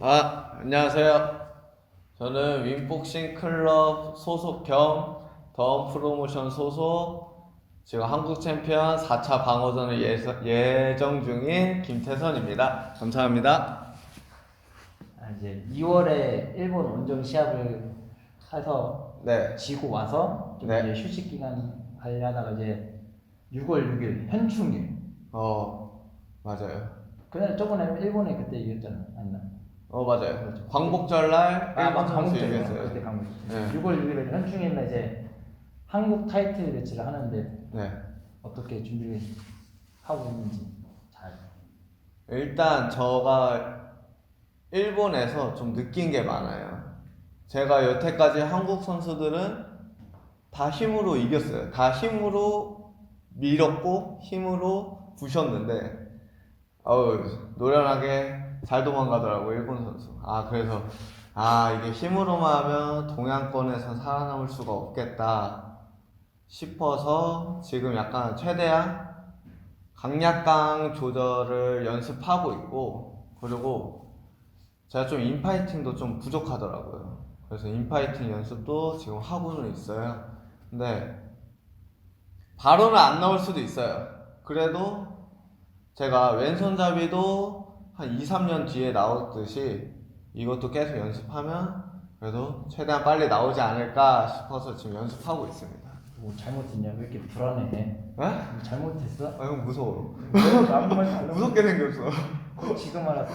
아, 안녕하세요. 저는 윈복싱 클럽 소속 겸 덤 프로모션 소속 지금 한국 챔피언 4차 방어전을 예서, 예정 중인 김태선입니다. 감사합니다. 아, 이제 2월에 일본 원정 시합을 해서 네, 지고 와서 좀 네. 이제 휴식 기간 하려다가 이제 6월 6일 현충일. 어, 맞아요. 그날 저번에 일본에 그때 이겼잖아. 아니나? 어, 맞아요. 그렇죠. 광복절 날 아, 일본 맞 선수 그때 이겼어요. 강국. 네. 6월 6일에 현충일 날 이제 한국 타이틀 매치를 하는데 네. 어떻게 준비를 하고 있는지 잘. 일단 저가 일본에서 좀 느낀 게 많아요. 제가 여태까지 한국 선수들은 다 힘으로 이겼어요. 다 힘으로 밀었고 힘으로 부셨는데 어우 노련하게 잘 도망가더라고 일본 선수. 아 그래서 아 이게 힘으로만 하면 동양권에서 살아남을 수가 없겠다 싶어서 지금 약간 최대한 강약강 조절을 연습하고 있고 그리고 제가 좀 인파이팅도 좀 부족하더라고요. 그래서 인파이팅 연습도 지금 하고는 있어요. 근데 바로는 안 나올 수도 있어요. 그래도 제가 왼손잡이도 한 2, 3년 뒤에 나오듯이 이것도 계속 연습하면 그래도 최대한 빨리 나오지 않을까 싶어서 지금 연습하고 있습니다. 뭐 잘못했냐? 왜 이렇게 불안해? 에? 뭐 잘못했어? 아, 형 무서워. 아무 말도 안 무섭게 생겼어. 꼭 지금 알았어.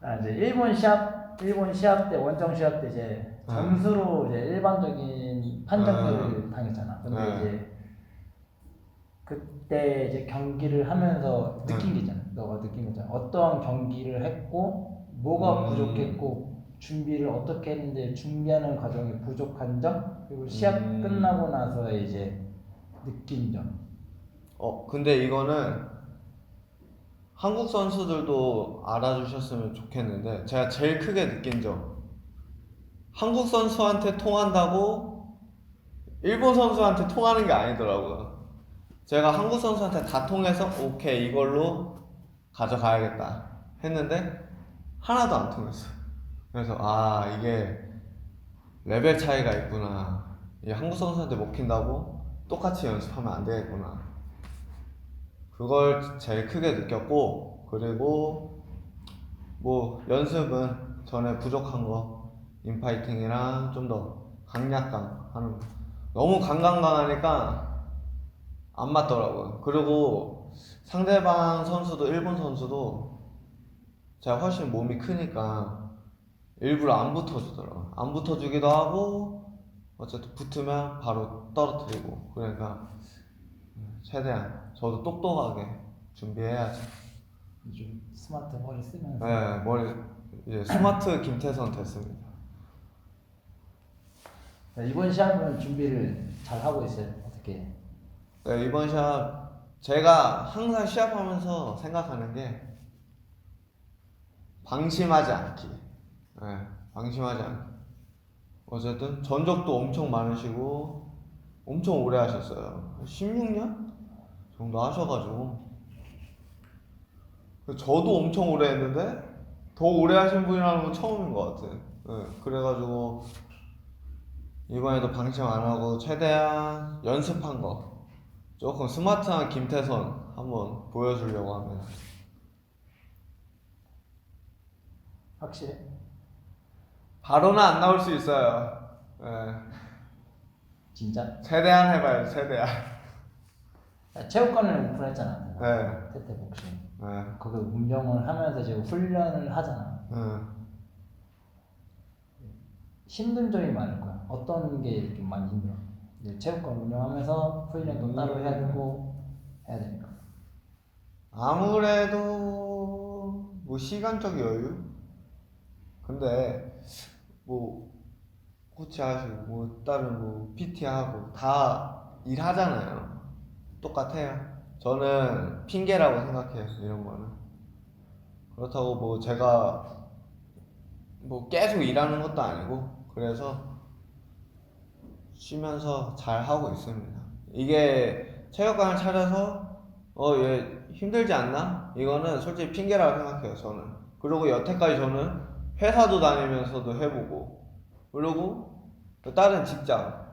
아 이제 일본 시합 일본 시합 때 원정 시합 때 이제 아. 점수로 이제 일반적인 판정을 당했잖아. 근데 네. 이제 그때 이제 경기를 하면서 느낀 네. 게 있잖아. 너가 느낀 거잖아. 어떠한 경기를 했고 뭐가 음. 부족했고 준비를 어떻게 했는데 준비하는 과정이 부족한 점 그리고 시합 음. 끝나고 나서 이제 느낀 점. 어, 근데 이거는 한국 선수들도 알아주셨으면 좋겠는데, 제가 제일 크게 느낀 점. 한국 선수한테 통한다고 일본 선수한테 통하는 게 아니더라고요. 제가 한국 선수한테 다 통해서, 오케이, 이걸로 가져가야겠다. 했는데, 하나도 안 통했어요. 그래서, 아, 이게 레벨 차이가 있구나. 이 한국 선수한테 먹힌다고 똑같이 연습하면 안 되겠구나. 그걸 제일 크게 느꼈고 그리고 뭐 연습은 전에 부족한 거 인파이팅이랑 좀 더 강약강 하는 거 너무 강강강하니까 안 맞더라고요 그리고 상대방 선수도 일본 선수도 제가 훨씬 몸이 크니까 일부러 안 붙어주더라고요 안 붙어주기도 하고 어쨌든 붙으면 바로 떨어뜨리고 그러니까 최대한 저도 똑똑하게 준비해야죠. 좀 스마트 머리 쓰면서 네, 머리 이제 스마트 김태선 됐습니다. 네, 이번 시합은 준비를 잘 하고 있어요. 어떻게? 네, 이번 시합 제가 항상 시합하면서 생각하는 게 방심하지 않기. 네, 방심하지 않기. 어쨌든 전적도 엄청 많으시고 엄청 오래 하셨어요. 16년 정도 하셔가지고 저도 엄청 오래 했는데 더 오래 하신 분이라는 건 처음인 것 같아요. 네, 그래가지고 이번에도 방심 안 하고 최대한 연습한 거 조금 스마트한 김태선 한번 보여주려고 합니다. 확실해? 바로는 안 나올 수 있어요. 네, 진짜? 최대한 해봐요, 최대한. 야, 체육관을 오픈했잖아. 네, 테테 복싱. 네, 거기 운영을 하면서 지금 훈련을 하잖아. 네. 힘든 점이 많을 거야. 어떤 게 좀 많이 힘들어? 이제 체육관 운영하면서 훈련도 음. 따로 해야 되고 해야 되니까. 아무래도 뭐 시간적 여유? 근데 뭐 코치 하시고 뭐 다른 뭐 PT 하고 다 일하잖아요. 똑같아요. 저는 핑계라고 생각해요. 이런 거는. 그렇다고 뭐 제가 뭐 계속 일하는 것도 아니고 그래서 쉬면서 잘 하고 있습니다. 이게 체육관을 차려서 어 얘 힘들지 않나? 이거는 솔직히 핑계라고 생각해요 저는 그리고 여태까지 저는 회사도 다니면서도 해보고 그리고 다른 직장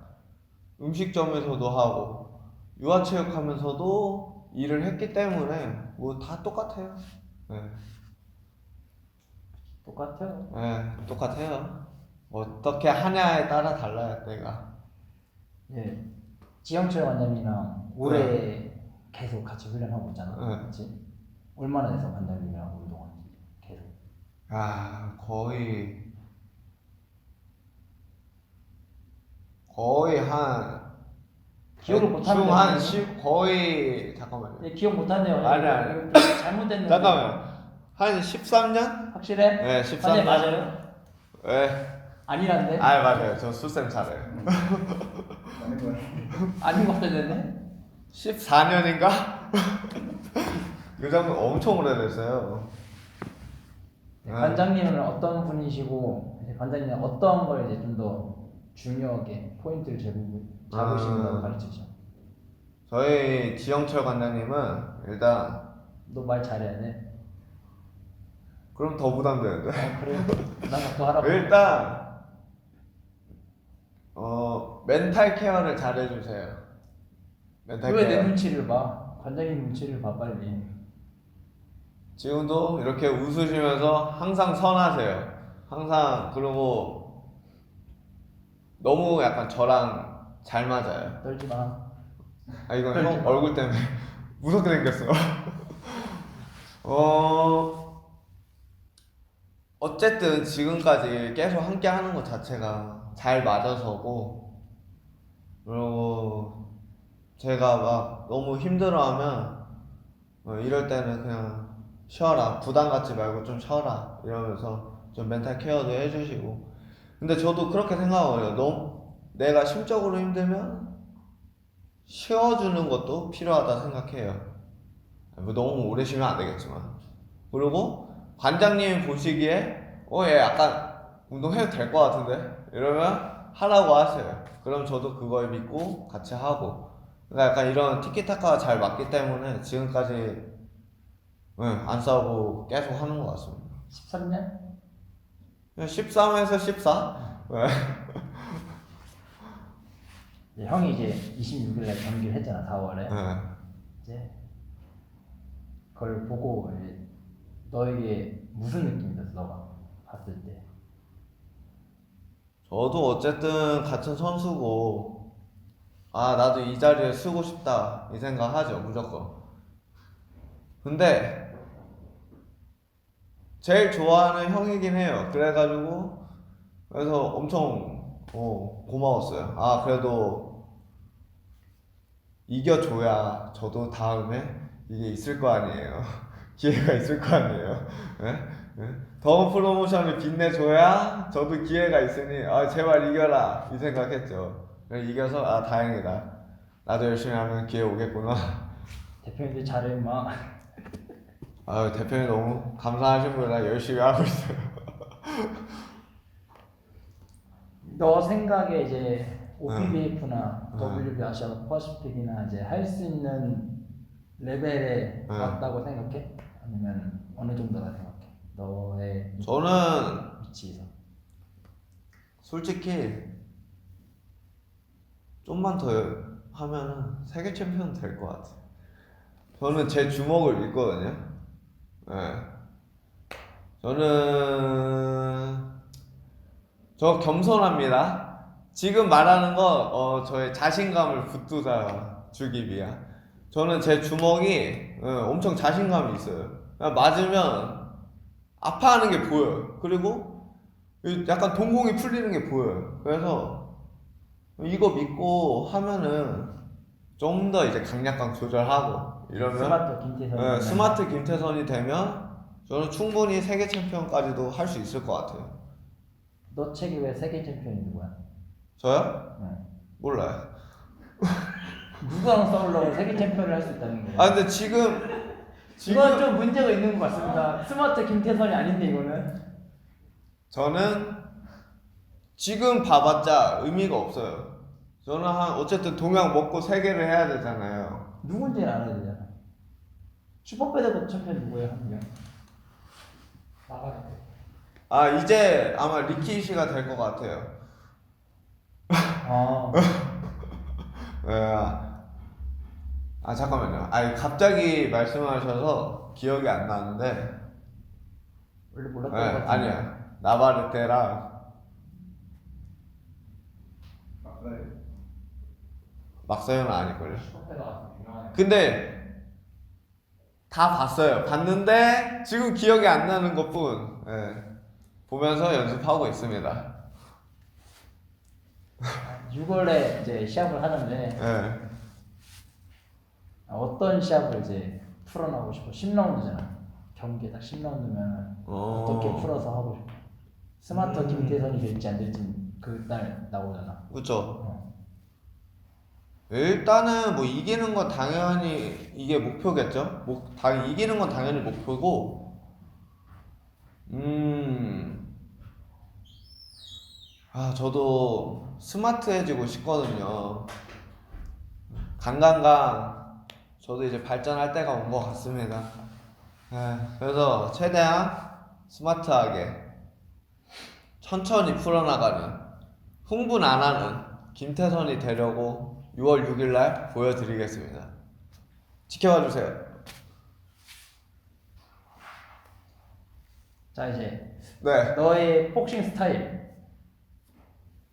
음식점에서도 하고 유아체육하면서도 일을 했기 때문에 뭐 다 똑같아요 네. 똑같아요. 네, 똑같아요 어떻게 하냐에 따라 달라요 내가 예. 지영철 관장님이랑 올해 계속 같이 훈련하고 있잖아. 네. 그렇지? 얼마나 돼서 관장님이랑 운동한 계속? 아 거의 거의 한 기억을 못하는 대충 한 10, 거의 잠깐만요 예, 기억 못하네요. 아니, 아니. 잘못됐는데. 잠깐만요 한 13년? 확실해? 네 관장님 13년 맞아요? 네. 아니란데? 아 맞아요 저 술쌤 잘해요 아닌 것 같았는데? 14년인가? 그 정도 엄청 오래됐어요 네, 네. 관장님은 어떤 분이시고 이제 관장님은 어떤 걸 이제 좀 더 중요하게 포인트를 잡으, 잡으신다고 아. 가르치죠. 저희 지영철 관장님은 일단 너 말 잘해야 돼. 그럼 더 부담되는데 어, 그래? 나또 하라고. 일단 어 멘탈 케어를 잘 해주세요. 멘탈 왜 내 케어. 눈치를 봐? 관장님 눈치를 봐 빨리. 지금도 이렇게 웃으시면서 항상 선하세요. 항상 그리고 너무 약간 저랑 잘 맞아요. 떨지 마. 아 이건 형 얼굴 때문에 무섭게 생겼어. 어 어쨌든 지금까지 계속 함께 하는 것 자체가 잘 맞아서고 그리고 제가 막 너무 힘들어하면 어, 이럴 때는 그냥 쉬어라 부담 갖지 말고 좀 쉬어라 이러면서 좀 멘탈 케어도 해주시고 근데 저도 그렇게 생각해요 너무 내가 심적으로 힘들면 쉬어주는 것도 필요하다 생각해요. 뭐 너무 오래 쉬면 안 되겠지만. 그리고 관장님 보시기에 어얘 약간 운동해도 될 것 같은데 이러면 하라고 하세요. 그럼 저도 그걸 믿고 같이 하고. 그러니까 약간 이런 티키타카가 잘 맞기 때문에 지금까지 응, 안 싸우고 계속 하는 것 같습니다. 13년? 13에서 14? 네. 이제 형이 이제 26일날 경기를 했잖아 4월에. 네. 이제 그걸 보고 이제 너에게 무슨 느낌이 들었어 너가 봤을 때? 저도 어쨌든 같은 선수고. 아 나도 이 자리에 쓰고 싶다. 이 생각 하죠 무조건. 근데 제일 좋아하는 형이긴 해요. 그래가지고 그래서 엄청 어, 고마웠어요. 아 그래도 이겨줘야 저도 다음에 이게 있을 거 아니에요. 기회가 있을 거 아니에요. 예? 예? 더 프로모션을 빛내줘야 저도 기회가 있으니 아 제발 이겨라 이 생각했죠. 이겨서 아 다행이다. 나도 열심히 하면 기회 오겠구나. 대표님들 잘해 임마. 아유 대표님 너무 감사하신 분이라 열심히 하고 있어요. 너 생각에 이제 OPBF나 응. WB 아시아 퍼시픽이나 이제 할 수 있는 레벨에 응. 왔다고 생각해? 아니면 어느 정도라 생각해? 너의 저는 위치에서. 솔직히 좀만 더 하면은 세계 챔피언 될 것 같아요. 저는 제 주먹을 믿거든요. 네. 저는 저 겸손합니다. 지금 말하는 건 어, 저의 자신감을 붙두자 주기 위한. 저는 제 주먹이 어, 엄청 자신감이 있어요. 맞으면 아파하는 게 보여요. 그리고 약간 동공이 풀리는 게 보여요. 그래서 이거 믿고 하면은 좀 더 이제 강약강 조절하고 이러면 스마트 김태선. 네, 스마트 김태선이 되면 저는 충분히 세계 챔피언까지도 할 수 있을 것 같아요. 너 책이 왜 세계 챔피언이 누구야? 저요? 응. 몰라요. 누구랑 싸우려고 세계 챔피언을 할 수 있다는 거야? 아 근데 지금 이건 지금 좀 문제가 있는 것 같습니다. 스마트 김태선이 아닌데 이거는. 저는 지금 봐봤자 의미가 없어요. 저는 한 어쨌든 동양 먹고 세 개를 해야 되잖아요. 누군지는 알아야 되잖아. 슈퍼배드보 챔피언 누구예요 한 명? 때. 아 이제 아마 리키시가 될 것 같아요. 아 예. 아 잠깐만요. 아 갑자기 말씀하셔서 기억이 안 나는데. 원래 예, 몰랐던 것 같은데 아니야. 나바르테랑 네. 막사요는 아닐걸요. 슈퍼패가 같은 유명한. 근데 다 봤어요. 봤는데 지금 기억이 안 나는 것뿐. 예. 보면서 연습하고 있습니다. 6월에 이제 시합을 하는데 예. 어떤 시합을 이제 풀어나고 싶어? 10라운드잖아. 경기에 딱 10라운드면 어. 어떻게 풀어서 하고 싶어? 스마트 김태선이 될지 안 될지 그날 나오잖아. 그쵸. 어. 일단은 뭐 이기는 건 당연히 이게 목표겠죠. 목, 당 이기는 건 당연히 목표고. 음. 아, 저도 스마트해지고 싶거든요. 강강강. 저도 이제 발전할 때가 온 것 같습니다. 예, 그래서 최대한 스마트하게 천천히 풀어나가는 흥분 안 하는 김태선이 되려고 6월 6일 날 보여드리겠습니다. 지켜봐 주세요. 자 이제 네, 너의 복싱 스타일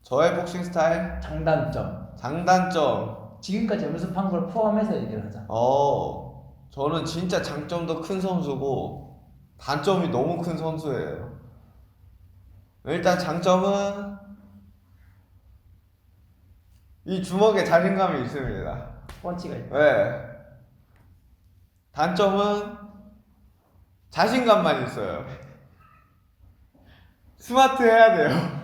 저의 복싱 스타일 장단점 장단점. 지금까지 연습한 걸 포함해서 얘기를 하자. 어, 저는 진짜 장점도 큰 선수고 단점이 너무 큰 선수예요. 일단 장점은 이 주먹에 자신감이 있습니다. 펀치가 있다. 네. 단점은 자신감만 있어요. 스마트 해야 돼요.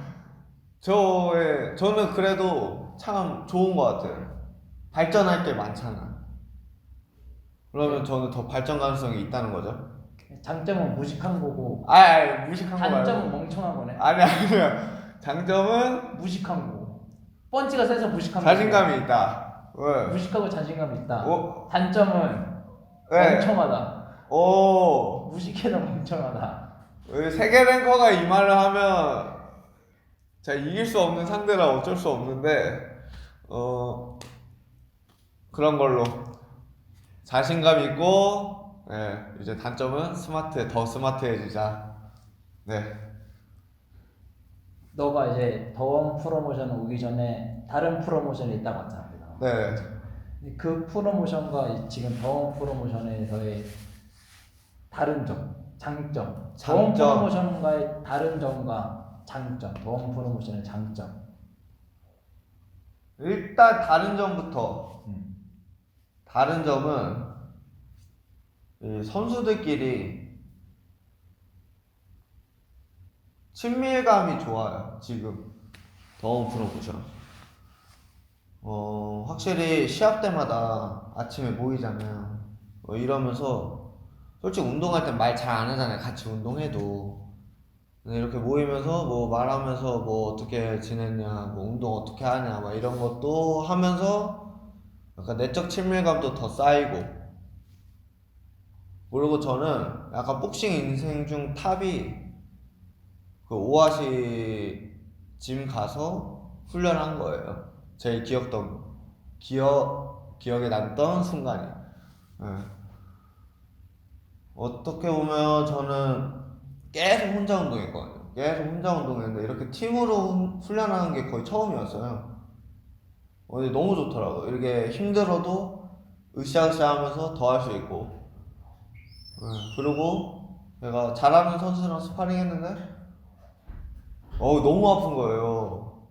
저의 저는 그래도 참 좋은 것 같아요. 발전할 게 많잖아. 그러면 저는 더 발전 가능성이 있다는 거죠. 장점은 무식한 거고 아, 아니, 무식한 거 단점은 말고. 멍청한 거네. 아니 아니요. 장점은 무식한 거고 펀치가 세서 무식한 자신감이 있다. 왜? 무식하고 자신감이 있다. 오, 단점은 네. 멍청하다. 오. 무식해도 멍청하다. 왜 세계 랭커가 이 말을 하면 제가 이길 수 없는 상대라 어쩔 수 없는데 어 그런 걸로 자신감 있고 예 이제 단점은 스마트 더 스마트해지자 네 너가 이제 더원 프로모션 오기 전에 다른 프로모션이 있다고 했잖아. 우리가. 네. 근데 그 프로모션과 이 지금 더원 프로모션에서의 다른 점, 장점, 더원. 프로모션과의 다른 점과 장점, 더원 프로모션의 장점. 일단 다른 점부터 음. 다른 점은 이 선수들끼리 친밀감이 좋아요 지금. 더운 프로모션 어 확실히 시합 때마다 아침에 모이잖아요 어, 이러면서 솔직히 운동할 땐 말 잘 안 하잖아요 같이 운동해도. 이렇게 모이면서 뭐 말하면서 뭐 어떻게 지냈냐 뭐 운동 어떻게 하냐 막 이런 것도 하면서 약간 내적 친밀감도 더 쌓이고 그리고 저는 약간 복싱 인생 중 탑이 그 오아시 짐 가서 훈련한 거예요. 제일 기억던 기억 기억에 남던 순간이. 예. 어떻게 보면 저는 계속 혼자 운동했거든요. 계속 혼자 운동했는데 이렇게 팀으로 훈- 훈련하는 게 거의 처음이었어요. 어, 근데 너무 좋더라고요. 이렇게 힘들어도 으쌰으쌰 하면서 더 할 수 있고. 네, 그리고 제가 잘하는 선수랑 스파링 했는데, 어우, 너무 아픈 거예요.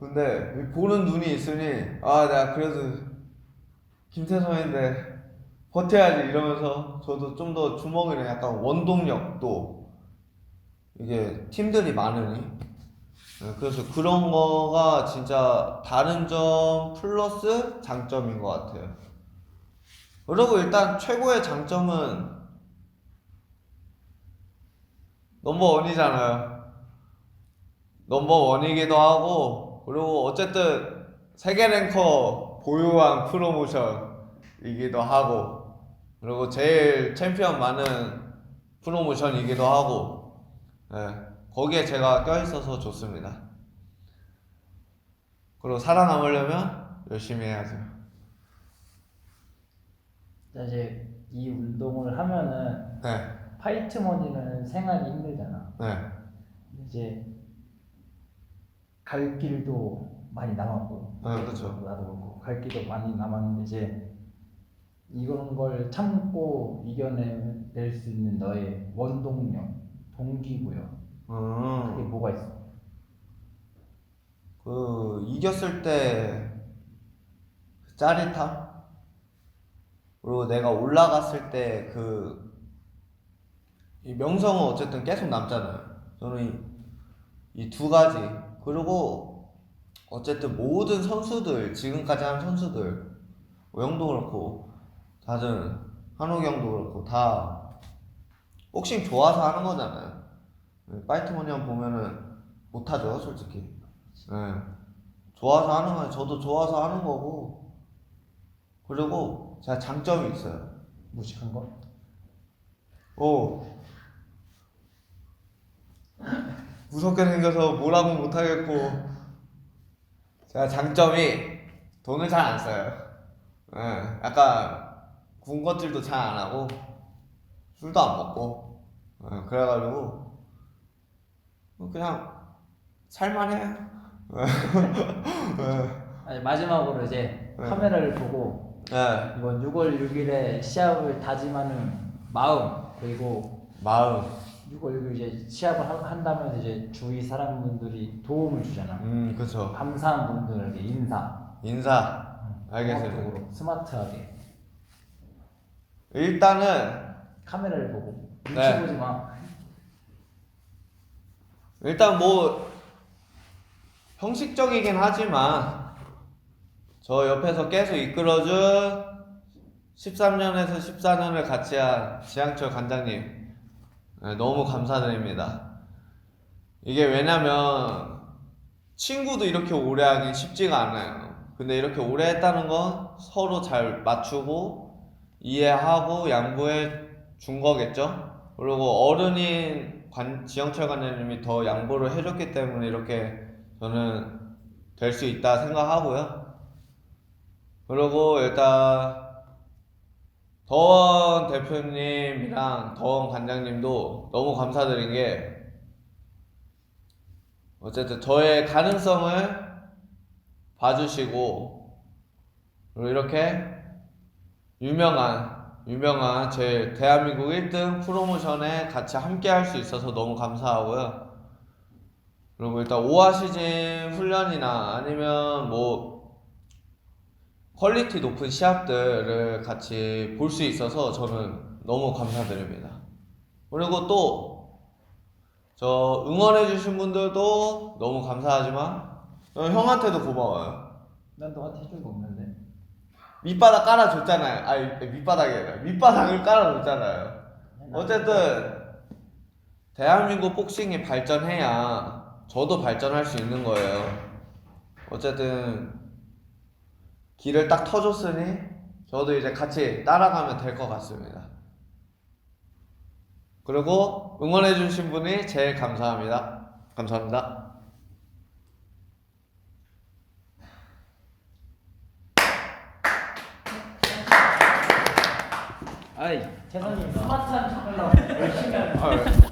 근데 이 보는 눈이 있으니, 아, 내가 그래도 김태성인데 버텨야지 이러면서 저도 좀 더 주먹이랑 약간 원동력도 이게 팀들이 많으니 네, 그래서 그런 거가 진짜 다른 점 플러스 장점인 것 같아요. 그리고 일단 최고의 장점은 넘버원이잖아요. 넘버원이기도 하고 그리고 어쨌든 세계 랭커 보유한 프로모션이기도 하고 그리고 제일 챔피언 많은 프로모션이기도 하고 예, 거기에 제가 껴있어서 좋습니다. 그리고 살아남으려면 열심히 해야죠. 이제 이 운동을 하면은 네, 파이트 머니는 생활이 힘들잖아. 네, 이제 갈 길도 많이 남았고 네, 그렇죠. 나도 그렇고 갈 길도 많이 남았는데 이제 이런 걸 참고 이겨낼 수 있는 너의 원동력, 동기부여 그게 음, 뭐가 있어? 그 이겼을 때그 짜릿함 그리고 내가 올라갔을 때그이 명성은 어쨌든 계속 남잖아요. 저는 이 두 가지 그리고 어쨌든 모든 선수들 지금까지 한 선수들 오영도 그렇고 다들 형도 그렇고 다 복싱 좋아서 하는 거잖아요. 파이트머니 형 보면은 못하죠 솔직히. 네. 좋아서 하는 거예요. 저도 좋아서 하는 거고. 그리고 제가 장점이 있어요. 무식한 거? 오. 무섭게 생겨서 뭐라고 못하겠고. 제가 장점이 돈을 잘 안 써요. 예, 약간 군것질도 잘 안 하고 술도 안 먹고 예, 그래가지고 그냥 살만해요. 아니, 마지막으로 이제 네. 카메라를 보고 예, 이번 6월 6일에 시합을 다짐하는 마음 그리고 마음. 6월 6일 이제 시합을 하- 한다면 이제 주위 사람분들이 도움을 주잖아. 음, 그쵸. 감사한 분들에게 인사. 인사. 알겠습니다. 정확적으로 스마트하게 일단은 카메라를 보고 눈치 네. 보지 마. 일단 뭐 형식적이긴 하지만 저 옆에서 계속 이끌어준 13년에서 14년을 같이 한 지향철 관장님 네, 너무 감사드립니다. 이게 왜냐면 친구도 이렇게 오래 하긴 쉽지가 않아요. 근데 이렇게 오래 했다는 건 서로 잘 맞추고 이해하고 양보해 준 거겠죠? 그리고 어른인 관, 지영철 관장님이 더 양보를 해줬기 때문에 이렇게 저는 될 수 있다 생각하고요. 그리고 일단 더원 대표님이랑 더원 관장님도 너무 감사드린 게 어쨌든 저의 가능성을 봐주시고 그리고 이렇게 유명한 유명한 제 대한민국 1등 프로모션에 같이 함께 할 수 있어서 너무 감사하고요. 그리고 일단 오하 시즌 훈련이나 아니면 뭐 퀄리티 높은 시합들을 같이 볼 수 있어서 저는 너무 감사드립니다. 그리고 또 저 응원해주신 분들도 너무 감사하지만 저는 형한테도 고마워요. 난 너한테 해준 거 없는데. 밑바닥 깔아줬잖아요. 아니 아니라 밑바닥을 깔아줬잖아요. 어쨌든 대한민국 복싱이 발전해야 저도 발전할 수 있는 거예요. 어쨌든 길을 딱 터줬으니 저도 이제 같이 따라가면 될 것 같습니다. 그리고 응원해주신 분이 제일 감사합니다. 감사합니다. 아이, 재선님 스마트한 척 하려고 열심히 하는 거.